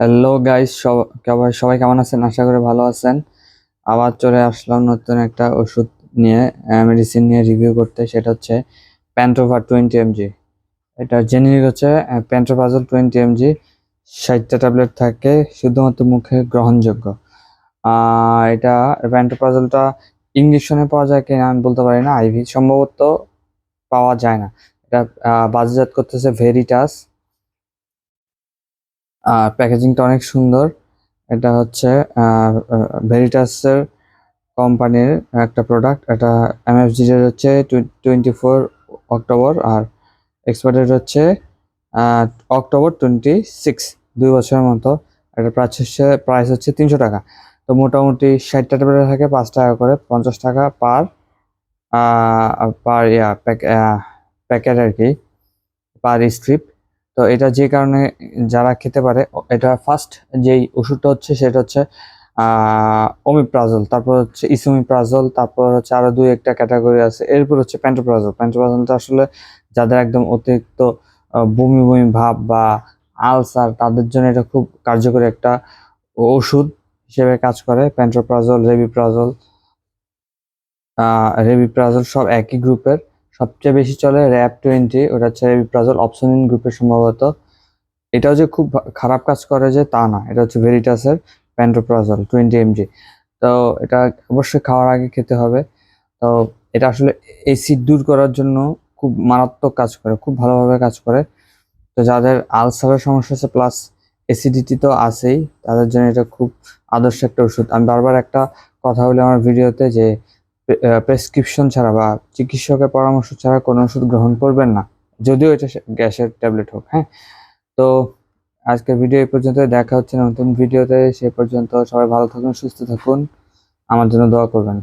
Hello guys সবাই সবাই কেমন আছেন? আশা করি ভালো আছেন। আবার চলে আসলাম নতুন একটা ওষুধ নিয়ে মেডিসিন নিয়ে রিভিউ করতে। সেটা হচ্ছে প্যান্টোভার টোয়েন্টি এমজি এটা জেনেরিক হচ্ছে প্যান্টোভাজল টোয়েন্টি এমজি ষাটটা ট্যাবলেট থাকে, শুধুমাত্র মুখে গ্রহণযোগ্য। এটা প্যান্টোপ্রাজলটা ইঞ্জেকশনে পাওয়া যায় কিনা আমি বলতে পারি না। আইভি সম্ভবত পাওয়া যায় না। এটা বাজারজাত করতেছে ভেরিটাস প্যাকেজিংটা অনেক সুন্দর। এটা হচ্ছে ভেরিটাসের কোম্পানির একটা প্রোডাক্ট এটা এমএফজি এর হচ্ছে টোয়েন্টি ফোর অক্টোবর আর এক্সপায়ার হচ্ছে অক্টোবর টোয়েন্টি সিক্স দুই বছরের মতো। এটা প্রাইস হচ্ছে প্রাইস হচ্ছে তিনশো টাকা। তো মোটামুটি ষাটটা ট্যাবলেট থাকে, পাঁচ টাকা করে, পঞ্চাশ টাকা পার পার ইয়া প্যাকেট আর কি পার স্ট্রিপ তো এটা যে কারণে যারা খেতে পারে, এটা ফার্স্ট যেই ওষুধটা হচ্ছে সেটা হচ্ছে ওমিপ্রাজল তারপর হচ্ছে ইসোমিপ্রাজল তারপর হচ্ছে আরও দুই একটা ক্যাটাগরি আছে। এরপর হচ্ছে প্যান্টোপ্রাজল প্যান্টোপ্রাজলটা আসলে যাদের একদম অতিরিক্ত বমি বমি ভাব বা আলসার, তাদের জন্য এটা খুব কার্যকরী একটা ওষুধ হিসেবে কাজ করে। প্যান্টোপ্রাজল রেবিপ্রাজল রেবিপ্রাজল সব একই গ্রুপের সবচেয়ে বেশি চলে র্যাপ টোয়েন্টি ওটা হচ্ছে রেবিপ্রাজল অপশনিন গ্রুপের সম্ভবত। এটাও যে খুব খারাপ কাজ করে যে তা না, এটা হচ্ছে ভেরিটাসের প্যান্টোপ্রাজল টোয়েন্টি এমজি তো এটা অবশ্যই খাওয়ার আগে খেতে হবে। তো এটা আসলে অ্যাসিড দূর করার জন্য খুব মারাত্মক কাজ করে, খুব ভালোভাবে কাজ করে। তো যাদের আলসারের সমস্যা আছে প্লাস অ্যাসিডিটি তো আছেই, তাদের জন্য এটা খুব আদর্শ একটা ওষুধ। আমি বারবার একটা কথা বলি আমার ভিডিওতে যে প্রেসক্রিপশন ছাড়া বা চিকিৎসকের পরামর্শ ছাড়া কোনো ওষুধ গ্রহণ করবেন না। যদিও এটা গ্যাসের ট্যাবলেট হোক হ্যাঁ? তো আজকের ভিডিও এই পর্যন্ত দেখা হচ্ছে নতুন ভিডিওতে সে পর্যন্ত সবাই ভালো থাকুন, সুস্থ থাকুন। আমার জন্য দোয়া করবেন।